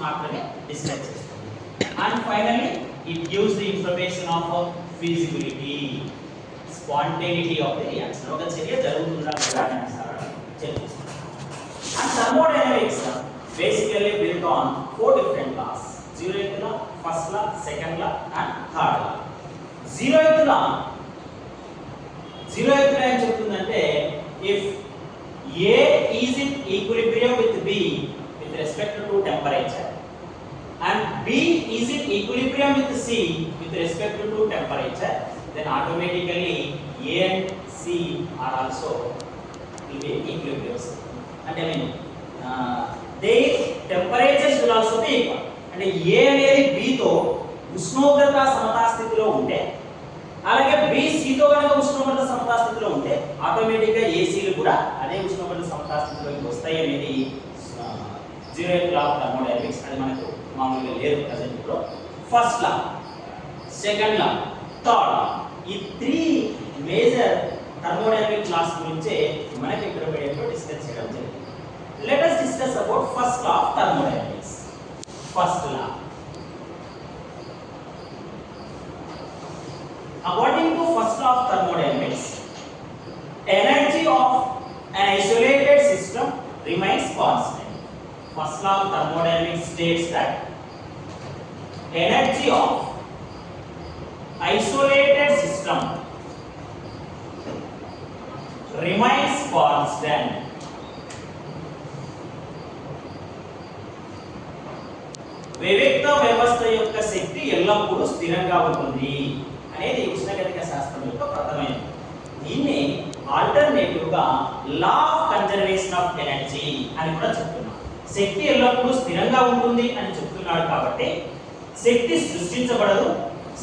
మాత్రమే డిస్క్రైబ్ చేస్తాం and finally it gives the information of feasibility spontaneity of the reaction ఒక చర్య జరుగుతుందా లేదా అని చర్చిస్తుంది and thermodynamics basically built on four different laws zero law first law second law and third law zeroth law zeroth law ఏం చెప్తుందంటే if A is in equilibrium with B with respect to temperature and B is in equilibrium with C with respect to temperature, then automatically A and C are also will be equilibrium. And I mean, uh, their temperatures will also be equal. అంటే ఏ అనేది తో ఉష్ణోగ్రత సమతా స్థితిలో ఉంటే అలాగే B సితో కనుక ఉష్ణోగ్రత సమతా స్థితిలో ఉంటే ఆటోమేటిక్గా ఏసీలు కూడా అదే ఉష్ణోగ్రత సమతా స్థితిలోకి వస్తాయి అనేది zeroth law of thermodynamics అది మనకు మామూలుగా లేదు ప్రజెంట్ ఇప్పుడు first law second law third law ఈ త్రీ మేజర్ థర్మోడైనమిక్ లాస్ గురించే మనకి ఇంటర్మీడియట్లో డిస్కస్ చేయడం జరిగింది let us discuss about first law of thermodynamics first law According to first law of thermodynamics, energy of an isolated system remains constant. First law of thermodynamics states that energy of isolated system remains constant. వివిక్త వ్యవస్థ యొక్క శక్తి ఎల్లప్పుడూ స్థిరంగా ఉంటుంది అనేది ఉష్ణగతిక శాస్త్రం యొక్క ప్రథమైనది దీన్ని ఆల్టర్నేటివ్గా law of conservation of energy అని కూడా చెప్తారు శక్తి ఎల్లప్పుడూ స్థిరంగా ఉంటుంది అని చెప్తున్నాడు కాబట్టి శక్తి సృష్టించబడదు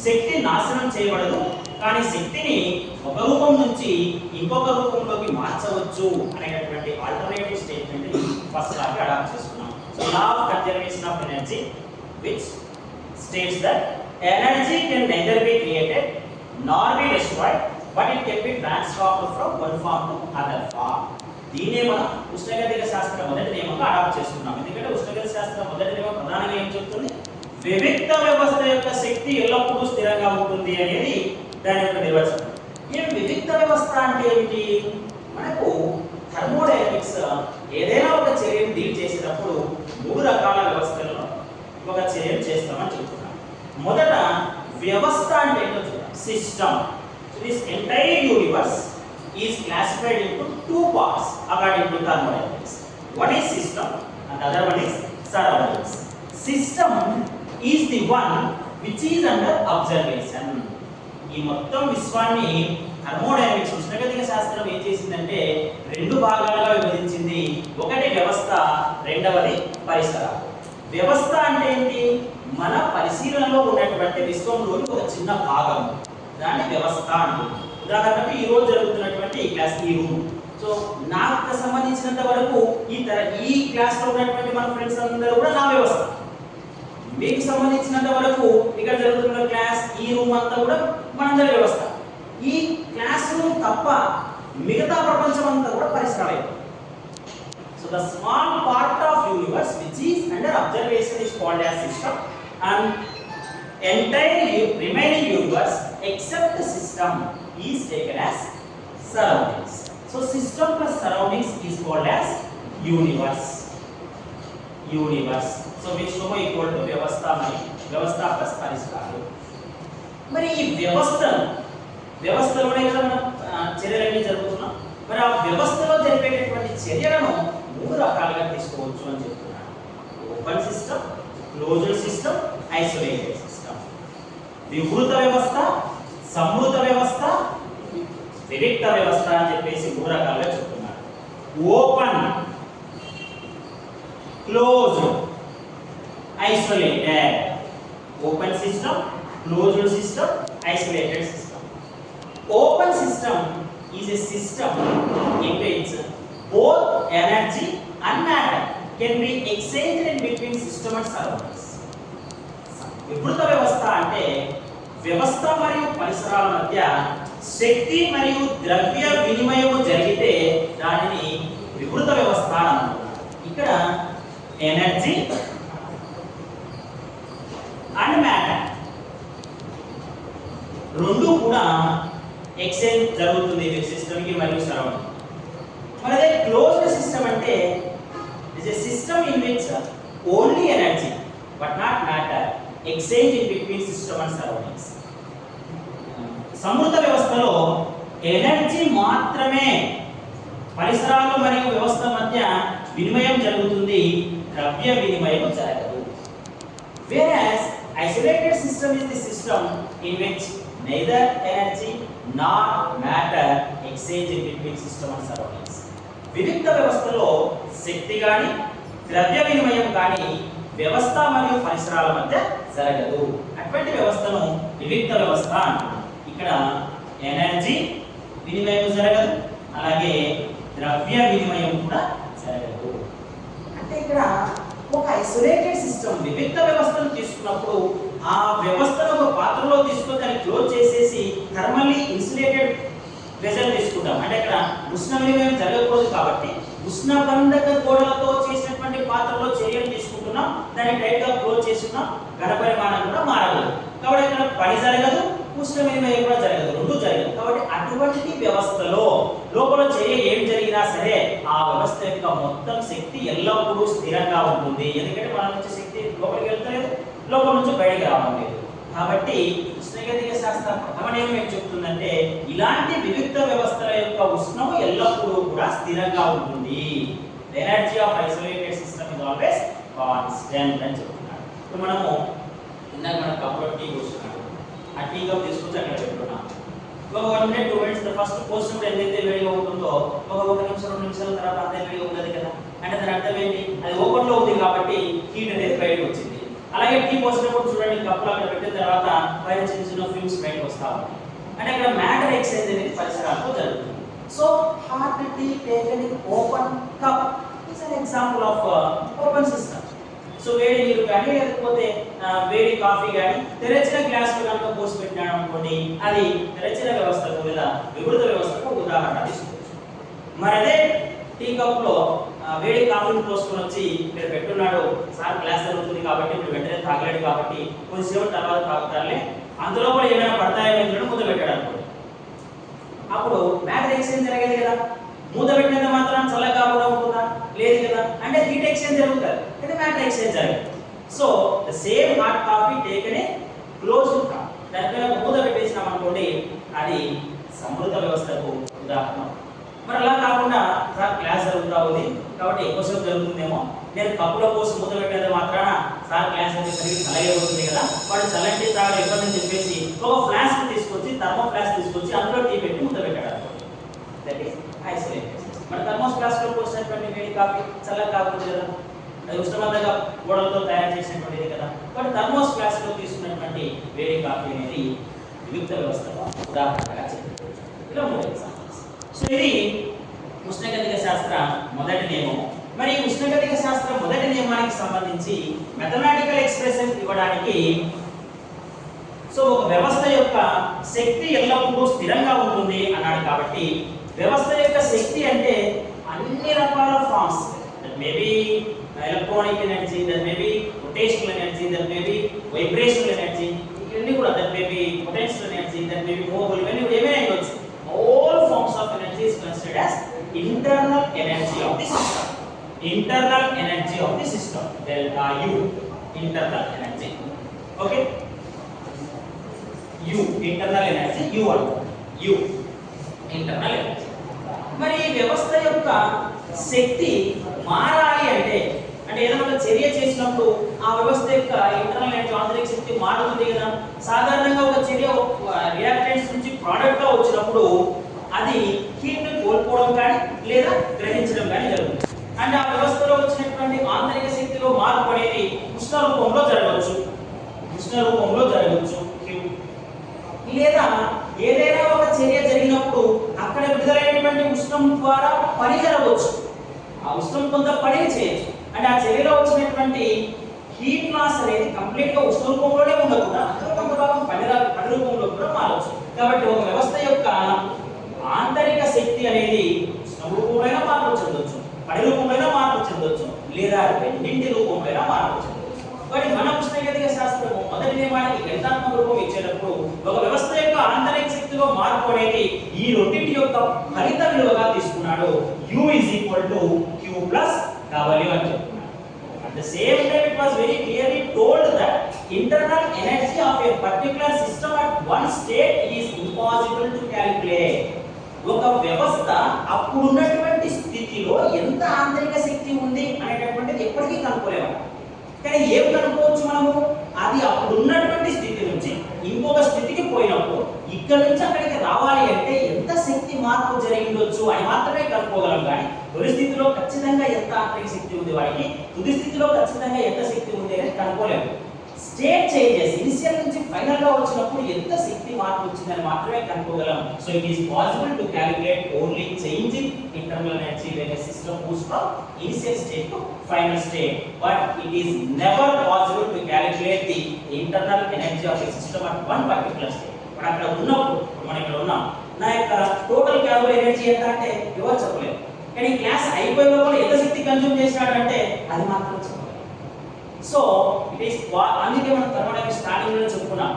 శక్తి నాశనం చేయబడదు కానీ శక్తిని ఒక రూపం నుంచి ఇంకొక రూపంలోకి మార్చవచ్చు అనేటటువంటి ఆల్టర్నేటివ్ స్టేట్మెంట్ ఫస్ట్ లాగా అడాప్ట్ చేసుకున్నాం. So law of conservation of energy which states that energy can neither be created nor be destroyed but it can be transformed from one form to other form దీనే మనం ఉష్ణగతిక శాస్త్ర మొదటి నియమంగా adapt చేసుకున్నాం. ఎందుకంటే ఉష్ణగతి శాస్త్ర మొదటి నియమం ప్రధానంగా ఏం చెప్తుంది? వివిక్త వ్యవస్థ యొక్క శక్తి ఎల్లప్పుడూ స్థిరంగా ఉంటుంది అనేది దాని యొక్క నిర్వచనం. ఈ వివిక్త వ్యవస్థ అంటే ఏమిటి? మనకు థర్మోడైనమిక్స్ ఏదైనా ఒక చర్యను డీల్ చేసేటప్పుడు మూడు రకాల వ్యవస్థలను ఒక చర్యను చేస్తామని చెప్తున్నాం. మొదట వ్యవస్థ అంటే ఏంటో చూద్దాం. System this entire universe is into two two according to thermodynamics. Thermodynamics is is system and other one is surroundings. System is the one which is under observation ఈ మొత్తం విశ్వాన్ని థర్మోడైనమిక్స్ ఉష్ణగతిక శాస్త్రం ఏం చేసిందంటే రెండు భాగాలుగా విభజించింది. ఒకటి వ్యవస్థ రెండవది పరిసరాలు వ్యవస్థ అంటే ఏంటి? మన పరిశీలనలో ఉన్నటువంటి విశ్వంలోని ఒక చిన్న భాగం. దాన్ని వ్యవస్థ అంటుంది. ఉదాహరణకు ఈ రోజు జరుగుతున్నటువంటి ఈ క్లాస్ ఈ రూమ్ సో నాకు సంబంధించినంత వరకు ఈ తర ఈ క్లాస్లో ఉన్నటువంటి మన ఫ్రెండ్స్ అందరూ కూడా నా వ్యవస్థ. మీకు సంబంధించినంత వరకు ఇక్కడ జరుగుతున్న క్లాస్ ఈ రూమ్ అంతా కూడా మనందరి వ్యవస్థ. ఈ క్లాస్ రూమ్ తప్ప మిగతా ప్రపంచం అంతా కూడా పరిసరాలే so the small part of universe which is under observation is called as system and entire remaining universe except system is taken as surroundings. So system plus surroundings is called as universe. Universe. So which so equal to వ్యవస్థ mani. వ్యవస్థ plus పరిసరాలు మరి ఈ వ్యవస్థను వ్యవస్థలోనే కదా మనం చర్యలన్నీ జరుగుతున్నాం మరి ఆ వ్యవస్థలో జరిపేటటువంటి చర్యలను మూడు రకాలుగా తీసుకోవచ్చు అని చెప్తున్నాను open system closed system isolated system వివృత వ్యవస్థ సమృత వ్యవస్థ వివిక్త వ్యవస్థ అని చెప్పేసి మూడు రకాలుగా చెప్తున్నారు open close isolated open system closed system isolated system open system is a system contains both energy and matter can be exchanged in between system and surroundings. వికృత వ్యవస్థ అంటే వ్యవస్థ మరియు పరిసరాల మధ్య శక్తి మరియు ద్రవ్య వినిమయము జరిగితే దానిని వివృత వ్యవస్థ ఇక్కడ ఎనర్జీ అండ్ మ్యాటర్ రెండు కూడా ఎక్స్చేంజ్ జరుగుతుంది సిస్టమ్కి మరియు సరౌండింగ్ మరి క్లోజ్ క్లోజ్డ్ సిస్టమ్ అంటే it's a system in which only energy but not matter exchange in between system and surroundings సమృద్ధ వ్యవస్థలో ఎనర్జీ మాత్రమే పరిసరాలు మరియు వ్యవస్థ మధ్య వినిమయం జరుగుతుంది ద్రవ్య వినిమయం జరగదు Whereas isolated system is the system in which neither energy nor matter exchange in between system and surroundings. వివిక్త వ్యవస్థలో శక్తి కానీ ద్రవ్య వినిమయం కానీ వ్యవస్థ మరియు పరిసరాల మధ్య జరగదు. అటువంటి వ్యవస్థను వివిక్త వ్యవస్థ అంటున్నాం ఇక్కడ ఎనర్జీ వినిమయం జరగదు అలాగే ద్రవ్య వినిమయం కూడా జరగదు. అంటే ఇక్కడ ఒక ఐసోలేటెడ్ సిస్టమ్ వివిక్త వ్యవస్థను తీసుకున్నప్పుడు ఆ వ్యవస్థను ఒక పాత్రలో తీసుకొని దాన్ని క్లోజ్ చేసేసి థర్మల్లీ ఇన్సులేటెడ్ వెజల్ తీసుకుంటాం. అంటే ఇక్కడ ఉష్ణ వినిమయం జరగకూడదు కాబట్టి ఉష్ణబంధక గోడలతో చేసిన పాత్రలో చర్యలు తీసుకుంటున్నాం దాన్ని టైట్గా క్లోజ్ చేస్తున్నాం ఘన పరిమాణం కూడా మారగలదు. కాబట్టి ఇక్కడ పని జరగదు ఉష్ణ వినిమయం కూడా జరగదు రెండు జరగదు. కాబట్టి అటువంటి వ్యవస్థలో లోపల చర్య ఏం జరిగినా సరే ఆ వ్యవస్థ యొక్క మొత్తం శక్తి ఎల్లప్పుడూ స్థిరంగా ఉంటుంది. ఎందుకంటే మన నుంచి శక్తి లోపలికి వెళ్తలేదు లోపల నుంచి బయటికి రావడం లేదు కాబట్టి ఉష్ణగతిక శాస్త్రం ప్రథమ ఏం చెప్తుందంటే ఇలాంటి వివిక్త వ్యవస్థల యొక్క ఉష్ణము ఎల్లప్పుడూ కూడా స్థిరంగా ఉంటుంది. Energy of isolated is always constant అని చెప్తున్నాడు ఇప్పుడు మనము ఇందాక మనం కప్లో టీ కూర్చున్నాడు ఆ టీ కప్ తీసుకొచ్చి అక్కడ పెట్టుకున్నాం ఒక one minute two minutes first పోసినప్పుడు ఏదైతే వేడిగా ఉంటుందో ఒక ఒక నిమిషం రెండు నిమిషాల తర్వాత అంతే వేడిగా ఉండదు కదా. అంటే దాని అర్థం ఏంటి? అది ఓపెన్లో ఉంది కాబట్టి హీట్ అనేది బయటకు వచ్చింది. అలాగే టీ పోసినప్పుడు చూడండి కప్పులు అక్కడ పెట్టిన తర్వాత పైన చిన్న చిన్న ఫిల్మ్స్ బయటకు వస్తా ఉంటాయి అంటే అక్కడ మ్యాటర్ ఎక్స్చేంజ్ అనేది పరిసరాల్లో జరుగుతుంది. So hot tea taken in open cup is an example of open system so వేడి నీరు కానీ లేకపోతే వేడి కాఫీ కానీ తెరచిన గ్లాస్ కనుక పోసి పెట్టినాడు అనుకోండి అది తెరచిన వ్యవస్థకు లేదా వివృత వ్యవస్థకు ఉదాహరణ తీసుకోవచ్చు మరి అదే టీ కప్లో వేడి కాఫీని పోసుకొని వచ్చి ఇక్కడ పెట్టున్నాడు సార్ గ్లాస్ జరుగుతుంది కాబట్టి ఇప్పుడు వెంటనే తాగలేడు కాబట్టి కొద్దిసేపు తర్వాత తాగుతారులే. అందులో కూడా ఏమైనా పడతాయో ముందు పెట్టాడు అనుకోండి. అప్పుడు మ్యాటర్ ఎక్స్చేంజ్ జరిగేది కదా. మూత పెట్టినంత మాత్రం చల్లగా కాకుండా ఉంటుందా? లేదు కదా. అంటే హీట్ ఎక్స్చేంజ్ జరుగుతుంది. అంటే మ్యాటర్ ఎక్స్చేంజ్ జరగదు. So the same hot coffee taken close cup దాని మూత పెట్టేసినాం అనుకోండి అది సమృద్ధ వ్యవస్థకు ఉదాహరణ. మరి అలా కాకుండా సార్ క్లాస్ జరుగుతా ఉంది. కాబట్టి ఎక్కువసేపు జరుగుతుందేమో. నేను కప్పులో కోసం మూత పెట్టేది మాత్రాన సార్ క్లాస్ అయితే చల్లగా ఉంటుంది కదా. వాడు చల్లంటి తాగడం ఇబ్బంది చెప్పేసి ఒక ఫ్లాస్క్ తీసుకొచ్చి థర్మో ఫ్లాస్క్ తీసుకొచ్చి అందులో టీ పెట్టి మూత పెట్టాడు. దట్ ఈస్ ఐసోలేట్ మన థర్మోస్ ఫ్లాస్క్లో పోసినటువంటి వేడి కాఫీ చల్లగా కాకుండా కదా అది ఉష్ణమంతంగా గోడలతో తయారు చేసినటువంటిది కదా. బట్ థర్మోస్ప్లాస్క్లో తీసుకున్నటువంటి వేడి కాఫీ అనేది వియుక్త వ్యవస్థలో ఉదాహరణగా చెప్పుకోవచ్చు ఇలా మూడు ఎగ్జాంపుల్స్. సో ఇది ఉష్ణగతిక శాస్త్ర మొదటి నియమం. మరి ఉష్ణగతిక శాస్త్ర మొదటి నియమానికి సంబంధించి మెథమెటికల్ ఎక్స్ప్రెషన్ ఇవ్వడానికి సో ఒక వ్యవస్థ యొక్క శక్తి ఎల్లప్పుడూ స్థిరంగా ఉంటుంది అన్నాడు కాబట్టి వ్యవస్థ యొక్క శక్తి అంటే అన్ని రకాల forms that maybe electronic energy that maybe rotational energy that maybe vibrational energy ఇవన్నీ కూడా that maybe potential energy that maybe movable ఇవన్నీ కూడా ఏమైనా అయ్యొచ్చు. All forms of energy is considered as internal energy of the system internal energy of the system delta U internal energy okay U internal energy U అంటారు U internal energy మరి ఈ వ్యవస్థ యొక్క శక్తి మారాలి అంటే అంటే ఏదైనా ఒక చర్య చేసినప్పుడు ఆ వ్యవస్థ యొక్క ఇంటర్నల్ అండ్ ఆంతరిక శక్తి మారుతుంది కదా. సాధారణంగా ఒక చర్య రియాక్టెంట్స్ నుంచి ప్రోడక్ట్గా వచ్చినప్పుడు అది హీట్ని కోల్పోవడం కానీ లేదా గ్రహించడం కానీ జరుగుతుంది. అంటే ఆ వ్యవస్థలో వచ్చినటువంటి ఆంతరిక శక్తిలో మార్పు అనేది ఉష్ణ రూపంలో జరగవచ్చు. ఉష్ణ రూపంలో జరగవచ్చు. లేదా ఏదైనా ఒక చర్య జరిగినప్పుడు అక్కడ ఉన్నటువంటి ఉష్ణం ద్వారా పని జరగవచ్చు ఆ ఉష్ణం కొంత పని చేయొచ్చు. అంటే ఆ చర్యలో వచ్చినటువంటి హీట్ లాస్ అనేది కంప్లీట్గా ఉష్ణ రూపంలోనే ఉండకుండా అందులో కొంత భాగం పని పని రూపంలో కూడా మారవచ్చు కాబట్టి ఒక వ్యవస్థ యొక్క ఆంతరిక శక్తి అనేది ఉష్ణ రూపంలో మార్పు చెందొచ్చు. పని రూపంలో మార్పు చెందొచ్చు. లేదా రెండింటి రూపంలో మార్పు చెందొచ్చు కానీ మన ఉష్ణగతిక శాస్త్రము మొదటి నియమానికి గణితాత్మక రూపం ఇచ్చేటప్పుడు ఒక వ్యవస్థ యొక్క ఆంతరిక అనేది ఈ రెండింటి యొక్క ఫలిత విలువగా తీసుకున్నాడు. U is equal to q plus w అని చెప్తున్నాడు. At the same time it was very clearly told that internal energy of a particular system at one state is impossible to ఒక వ్యవస్థ అప్పుడున్నటువంటి స్థితిలో ఎంత ఆంతరిక శక్తి ఉంది అనేటటువంటిది ఎప్పటికీ కనుక్కోలేము. కానీ ఏం కనుక్కోవచ్చు మనము? అది అప్పుడు ఉన్నటువంటి స్థితి నుంచి ఇంకొక స్థితికి పోయినప్పుడు ఇక్కడ నుంచి అక్కడికి రావాలి అంటే ఎంత శక్తి మార్పు జరిగిండొచ్చు అని మాత్రమే కనుక్కోగలం కానీ తొలి స్థితిలో ఖచ్చితంగా ఎంత ఆంతరిక శక్తి ఉంది వాడికి తుది స్థితిలో ఖచ్చితంగా ఎంత శక్తి ఉంది అనేది కనుక్కోలేము. స్టేట్ చేంజెస్ ఇనిషియల్ నుంచి ఫైనల్గా వచ్చినప్పుడు ఎంత శక్తి మార్పు వచ్చిందని మాత్రమే కనుక్కోగలం. So it is possible to calculate only change in internal energy when system moves from initial state to final state but it is never possible to calculate the internal energy of a system at one particular state మనం అక్కడ ఉన్నప్పుడు మనం ఇక్కడ ఉన్నాం. నా యొక్క total calorie energy ఎంత అంటే ఎవరు చెప్పలేదు. కానీ క్లాస్ అయిపోయే లోపల ఎంత శక్తి కన్జ్యూమ్ చేసినాడంటే అది మాత్రం చెప్పలేదు. సో ఇట్ ఈస్ అందుకే మనం థర్మోడైనమిక్ స్టార్టింగ్లో చెప్పుకున్నాం.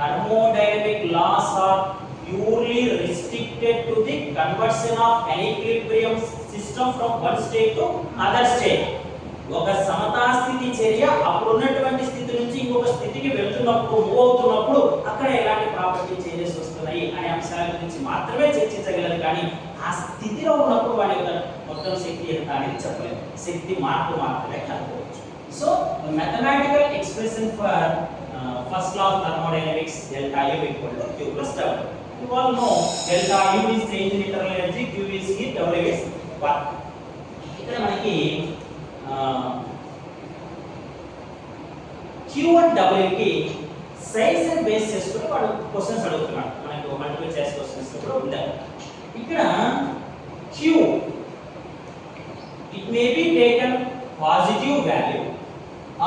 Thermodynamic laws of purely restricted to the conversion of an equilibrium system from one state to other state. ఒక సమతా స్థితి చర్య అప్పుడు ఉన్నటువంటి స్థితి నుంచి ఇంకొక స్థితికి వెళ్తున్నప్పుడు మూవ్ అవుతున్నప్పుడు అక్కడ ఎలాంటి ప్రాపర్టీ చేంజెస్ వస్తున్నాయి అనే అంశాల గురించి మాత్రమే చర్చించగలరు. కానీ ఆ స్థితిలో ఉన్నప్పుడు వాడి యొక్క మొత్తం శక్తి ఎంత అనేది చెప్పలేదు శక్తి మార్పు మాత్రమే కనుక్కోవచ్చు. So mathematical expression for first law law of thermodynamics delta U equal to Q plus You all know delta U is change in internal energy, Q is heat, W is work. ఇక్కడ మనకి Q and W కి size and base చేసుకుని వాడు questions అడుగుతున్నాడు మనకు multiple choice questions కూడా ఉండాలి ఇక్కడ Q it may be taken positive value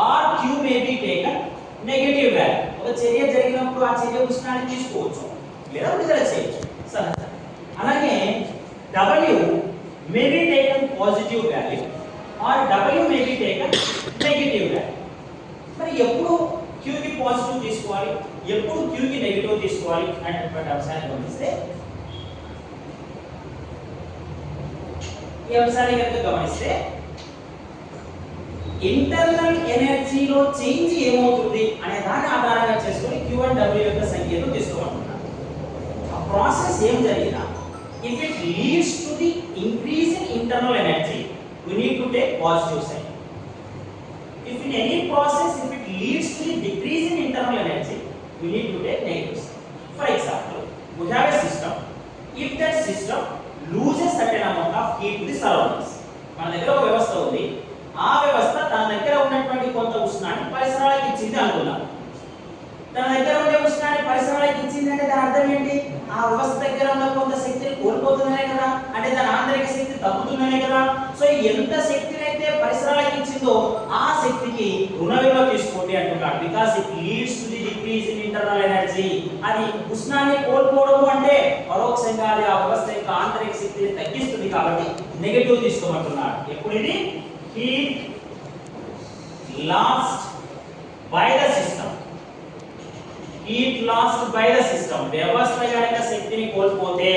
or Q may be taken negative value ఒక చర్య జరిగినప్పుడు ఆ చర్య ఉష్ణాన్ని తీసుకోవచ్చు లేదా విడుదల చేయొచ్చు. అలాగే W may be taken positive value or W may be taken మరి ఎప్పుడు క్యూకి పాజిటివ్ తీసుకోవాలి? ఎప్పుడు క్యూకి నెగిటివ్ తీసుకోవాలి అనేటువంటి అంశాన్ని గమనిస్తే ఈ అంశాన్ని కనుక గమనిస్తే ఇంటర్నల్ ఎనర్జీలో చేంజ్ ఏమవుతుంది అనే దాన్ని ఆధారంగా చేసుకొని క్యూ అండ్ డబ్ల్యూ యొక్క సంఖ్యను తీసుకోవాలి. ప్రాసెస్ ఏం జరిగినా if it leads to the increase in internal energy we need to take positive sign if in any process if it leads to the decrease in internal energy we need to take negative sign for example we have a system if that system loses certain amount of heat to the surroundings మన దగ్గర ఒక వ్యవస్థ ఉంది ఆ వ్యవస్థ తన దగ్గర ఉన్నటువంటి కొంత ఉష్ణాన్ని పరిసరాలకు ఇచ్చింది అనుకున్నాం తన దగ్గర ఉండే ఉష్ణాన్ని పరిసరాలకు ఇచ్చింది అంటే దాని అర్థం ఏంటి ఆ వ్యవస్థ దగ్గర ఉన్న కొంత శక్తిని కోల్పోతున్నాయి కదా. అంటే దాని ఆంతరిక శక్తి తగ్గుతుందనే కదా. సో ఎంత శక్తిని అయితే పరిసరాలకు ఇచ్చిందో ఆ శక్తికి రుణ విలువ తీసుకోండి అంటున్నాడు. Because it leads to the decrease in internal energy అది ఉష్ణాన్ని కోల్పోవడం అంటే పరోక్షంగా అది ఆ వ్యవస్థ యొక్క ఆంతరిక శక్తిని తగ్గిస్తుంది కాబట్టి నెగటివ్ తీసుకోమంటున్నాడు. ఎప్పుడు ఇది? Heat lost by the system heat lost by the system వ్యవస్థ కనుక శక్తిని కోల్పోతే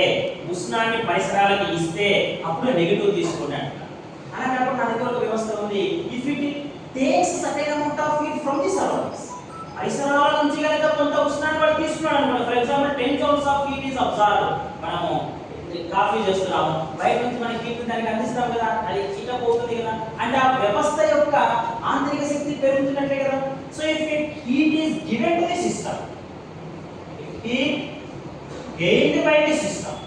ఉష్ణాన్ని పరిసరాలకు ఇస్తే అప్పుడు నెగటివ్ తీసుకోండి అంటున్నారు అలాంటప్పుడు నా దగ్గర ఒక వ్యవస్థ ఉంది. If it takes certain amount of heat from the surroundings పరిసరాల నుంచి కనుక కొంత ఉష్ణాన్ని వాడు తీసుకున్నాడు అనమాట for example ten joules of heat is observe మనము కాఫీ చేస్తున్నాము. బయట నుంచి మనకి హీట్ దానికి అందిస్తాం కదా. అది హీట్ పోతుంది కదా. అంటే ఆ వ్యవస్థ యొక్క ఆంతరిక శక్తి పెరుగుతున్నట్లే కదా. So if it heat is given to the system heat gained by the system.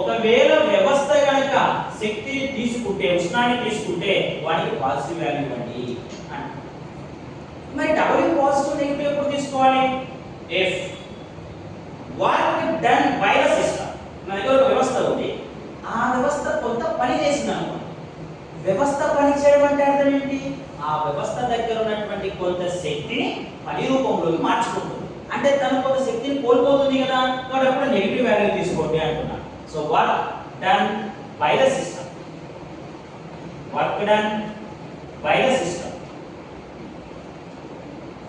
ఒకవేళ వ్యవస్థ కనుక శక్తిని తీసుకుంటే ఉష్ణాన్ని తీసుకుంటే వాడికి పాజిటివ్ వాల్యూ ఇవ్వండి మరి డబ్ల్యూ పాజిటివ్ నెగిటివ్ ఎప్పుడు తీసుకోవాలి? If work done by the system నా దగ్గర ఒక వ్యవస్థ ఉంది. ఆ వ్యవస్థ కొంత పని చేసింది అనుకోండి. వ్యవస్థ పని చేయడం అంటే అర్థం ఏంటి? ఆ వ్యవస్థ దగ్గర ఉన్నటువంటి కొంత శక్తిని పని రూపంలోకి మార్చుకుంటుంది. అంటే తను కొంత శక్తిని కోల్పోతుంది కదా కాబట్టి అప్పుడు నెగిటివ్ వాల్యూ తీసుకోండి అంటున్నా. So work done by the system work done by the system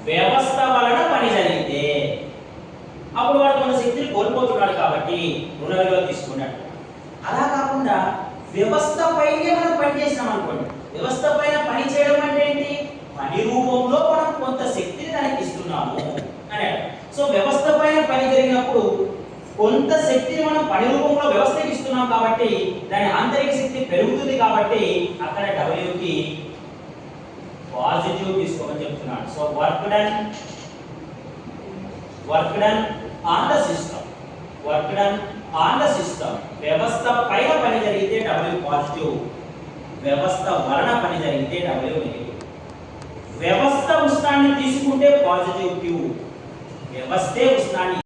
వ్యవస్థ వలన పని జరిగితే అప్పుడు వాడు కొంత కోల్పోతున్నాడు కాబట్టి రుణ విలువ తీసుకున్నాడు అలా కాకుండా వ్యవస్థ పైనే మనం పనిచేసినాం అనుకోండి. వ్యవస్థ పైన పని చేయడం అంటే ఏంటి? పని రూపంలో మనం కొంత శక్తిని దానికి ఇస్తున్నాము అని సో వ్యవస్థ పైన పని జరిగినప్పుడు కొంత శక్తిని మనం పని రూపంలో వ్యవస్థకి ఇస్తున్నాం కాబట్టి దాని ఆంతరిక శక్తి పెరుగుతుంది కాబట్టి అక్కడ డబ్ల్యూకి పాజిటివ్ తీసుకోమని చెప్తున్నాడు. So work done work done on the system work done on the system వ్యవస్థ పైన పని జరిగితే డబ్ల్యూ పాజిటివ్ వ్యవస్థ వలన పని జరిగితే డబ్ల్యూ నెగిటివ్ వ్యవస్థ ఉష్ణాన్ని తీసుకుంటే పాజిటివ్ క్యూ వ్యవస్థే ఉష్ణాన్ని